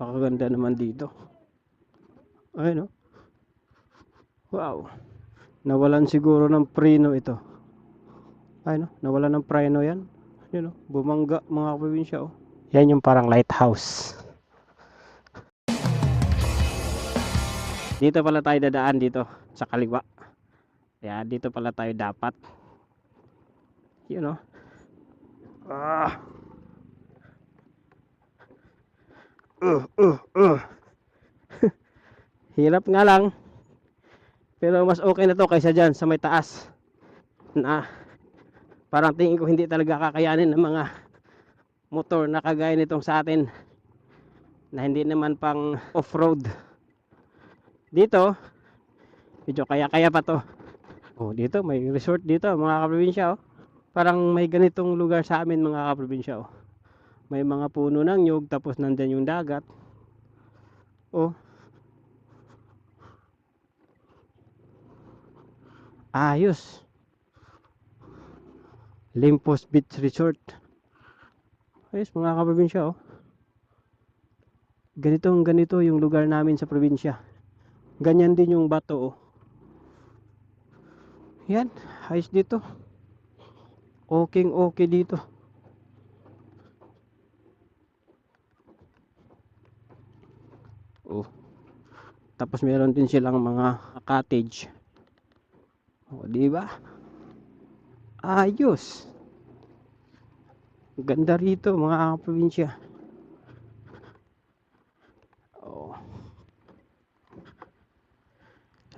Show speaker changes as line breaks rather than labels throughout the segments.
Pakaganda naman dito. Ayun oh. Wow. Nawalan siguro ng preno ito. Ayun oh, nawalan ng preno yan. Yun oh, bumangga mga probinsya oh. Yan yung parang lighthouse. Dito pala tayo dadaan dito sa kaliwa. Yan, dito pala tayo dapat. Yun oh. Ah. Uh, uh, uh. Hirap nga lang. Pero mas okay na to kaysa dyan sa may taas. Na parang tingin ko hindi talaga kakayanin ng mga motor na kagaya nitong sa atin na hindi naman pang off-road. Dito, medyo kaya-kaya pa to. Oh, dito may resort dito mga kaprobinsya oh. Parang may ganitong lugar sa amin mga kaprobinsya oh. May mga puno ng nyug tapos nandyan yung dagat. Oh. Ayos. Limpos Beach Resort. Ayos mga kaprobinsya oh. Ganitong ganito yung lugar namin sa probinsya. Ganyan din yung bato oh. Yan, ayos dito. Okay okay dito. Tapos meron din silang mga cottage. Oh, di ba? Ayos. Ganda rito mga probinsya. Oh.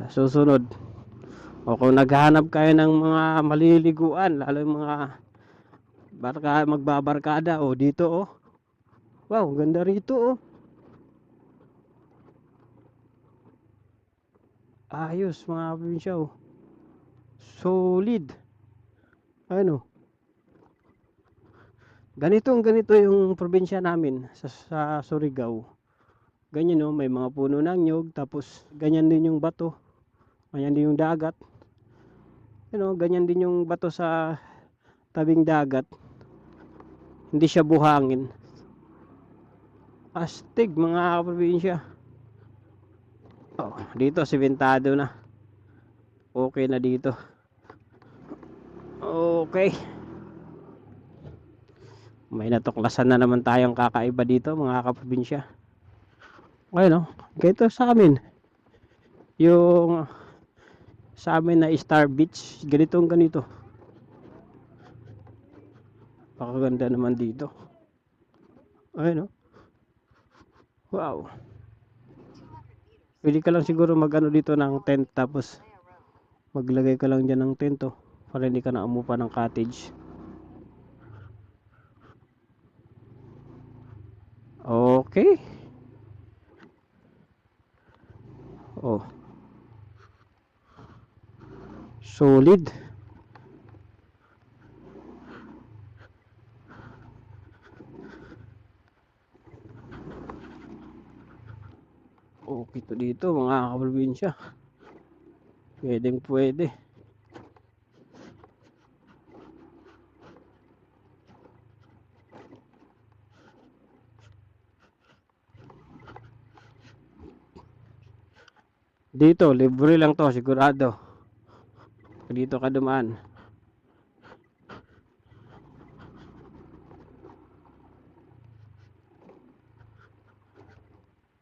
Sa susunod, o kung naghahanap kayo ng mga maliliguan, lalo yung mga barka, magbabarkada, o dito oh. Wow, ganda rito oh. Ayos mga probinsya oh. Solid. Ano? Ganito ganito yung probinsya namin sa, sa Surigao. Ganyan no, may mga puno ng nyog, tapos ganyan din yung bato. Ganyan din yung dagat. You know, ganyan din yung bato sa tabing dagat. Hindi siya buhangin. Astig mga probinsya. Oh, dito simentado na. Okay na dito. Okay. May natuklasan na naman tayong kakaiba dito mga kaprobinsya. Ayun oh, ganito sa amin. Yung sa amin na Star Beach, ganitong ganito. Pakaganda naman dito. Ayun oh. Wow. Pwede ka lang siguro mag-ano dito ng tent tapos maglagay ka lang dyan ng tent oh, para hindi ka na umupa ng cottage. Okay. Oh. Solid. Okay to dito mga kaprobinsya. Pwedeng pwede. Dito, libre lang to, sigurado. Dito ka dumaan.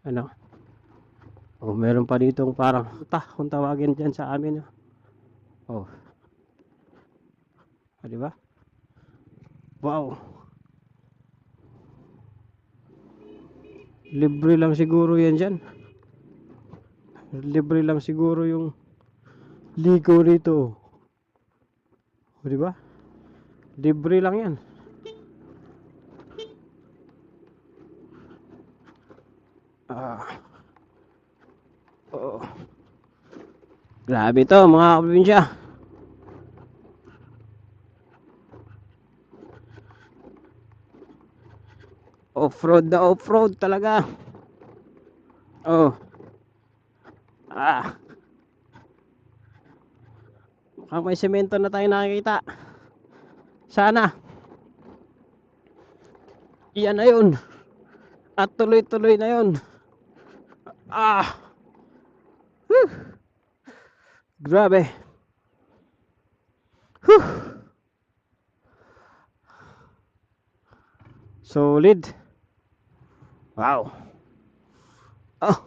Ano? Oh, meron pa ditong parang ta kung tawagin diyan sa amin. Oh. Ah, di ba? Wow. Libre lang siguro yan dyan. Libre lang siguro yung ligo rito. O, di ba? Libre lang yan. Ah. Oo. Grabe to mga kaprobinsya. Off-road na off-road talaga. Oh. Ah. Mukhang may semento na tayo nakikita. Sana. Iyan na yun. At tuloy-tuloy na yon. Ah! Whew. Grabe. Whew. Solid. Wow. Oh.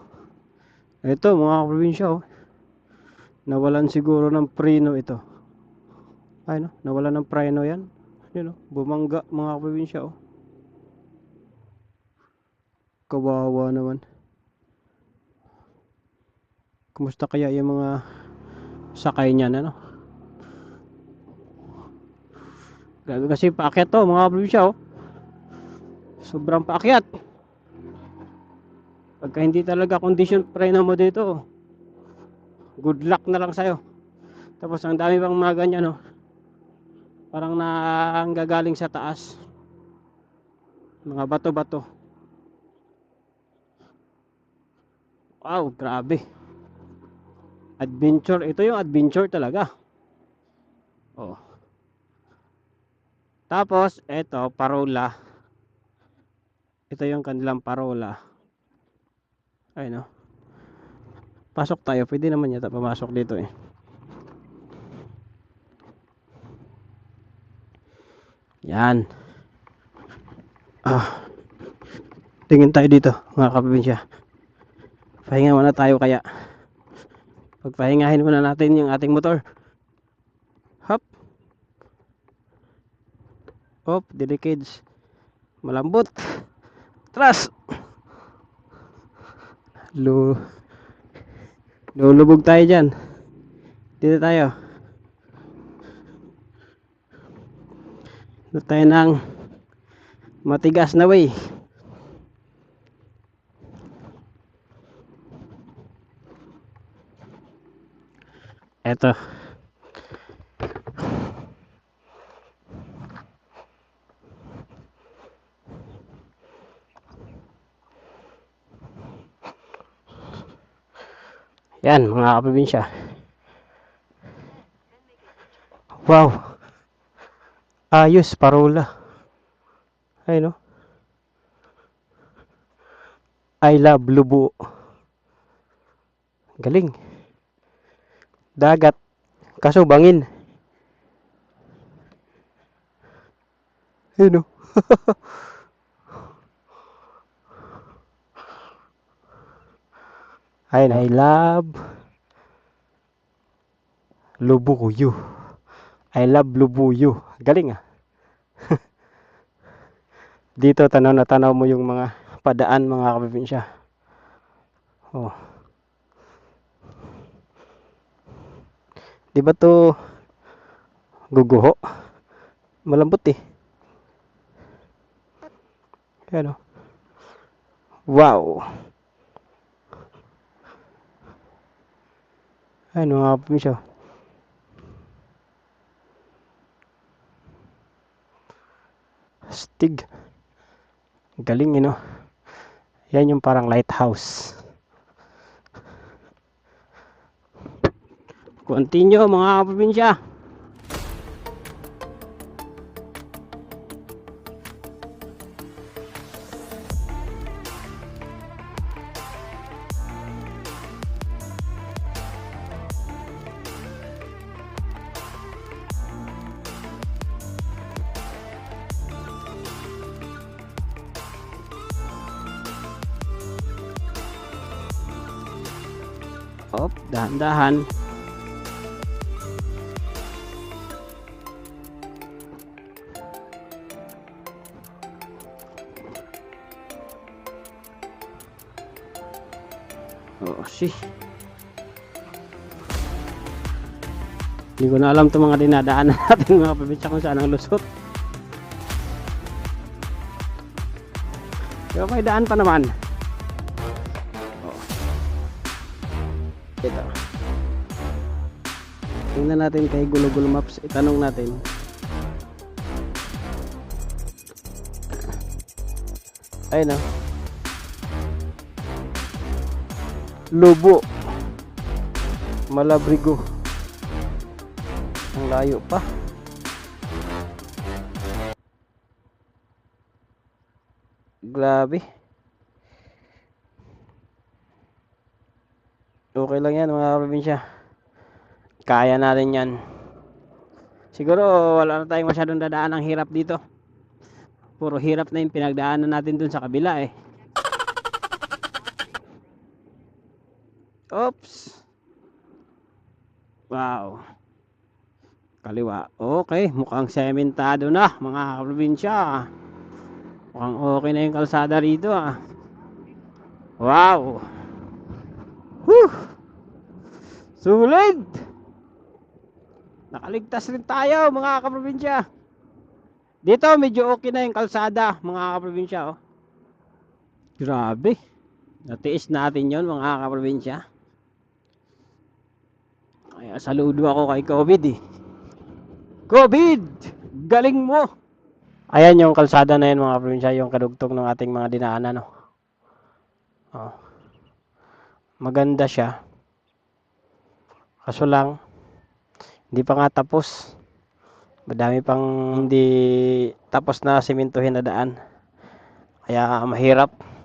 Ito mga probinsya oh. Nawalan siguro ng preno ito. Ay no, nawalan ng preno yan. Yun oh, bumangga mga probinsya oh. Kawawa naman. Kumusta kaya yung mga sakay niyan ano? Grabe kasi paakyat to mga probinsya oh. Sobrang paakyat. Pagka hindi talaga condition preno mo dito, good luck na lang sa'yo. Tapos ang dami pang mga ganyan no. Parang nanggagaling sa taas. Mga bato-bato. Wow, grabe. Adventure. Ito yung adventure talaga. Oh. Tapos, ito, parola. Ito yung kanilang parola. Ay, no. Pasok tayo. Pwede naman yata pumasok dito eh. Yan. Ah. Tingin tayo dito, mga kaprobinsya. Pahinga muna tayo kaya. Pagpahingahin muna natin yung ating motor. Hop. Hop, delicades. Malambot. Tras. Lu Lulubog tayo dyan. Dito tayo. Dito tayo ng matigas na way. Eto. Yan, mga kaprobinsya. Wow. Ayos, parola. Ay, no? I love Lubo. Galing. Dagat. Kaso bangin. Ayun, no? Ayun, I love Lubuyo. I love Lubuyo. Galing ah. Dito tanaw na tanaw mo yung mga padaan mga kaprobinsya. Oh. Di ba to guguho? Malambot eh. Ano? Wow. Ano nga po siya? Stig. Galing, you know? Yan yung parang lighthouse. Continue mga kaprobinsya. Op, dahan-dahan. Oh, si. Hindi ko na alam itong mga dinadaanan natin mga pabitsa kung saan ang lusot. Pero may daan pa naman. Oh. Ito. Tingnan natin kay Google Maps. Itanong natin. Ayun na. Lubo Malabrigo. Ang layo pa. Grabe. Okay lang yan mga probinsya. Kaya natin yan. Siguro wala na tayong masyadong dadaan. Ng hirap dito. Puro hirap na yung pinagdaanan natin dun sa kabila eh. Oops. Wow. Kaliwa. Okay, mukhang sementado na mga probinsya. Mukhang okay na yung kalsada rito ah. Wow. Whew. Sulit. Nakaligtas rin tayo mga kaprobinsya. Dito medyo okay na yung kalsada mga kaprobinsya oh. Grabe. Natiis natin yon mga kaprobinsya. Kaya saludo ako kay COVID eh. COVID! Galing mo! Ayan yung kalsada na yun mga probinsya, yung kadugtong ng ating mga dinaanan. No? Oh. Maganda siya. Kaso lang, hindi pa nga tapos. Madami pang hindi tapos na simintuhin na daan. Kaya mahirap.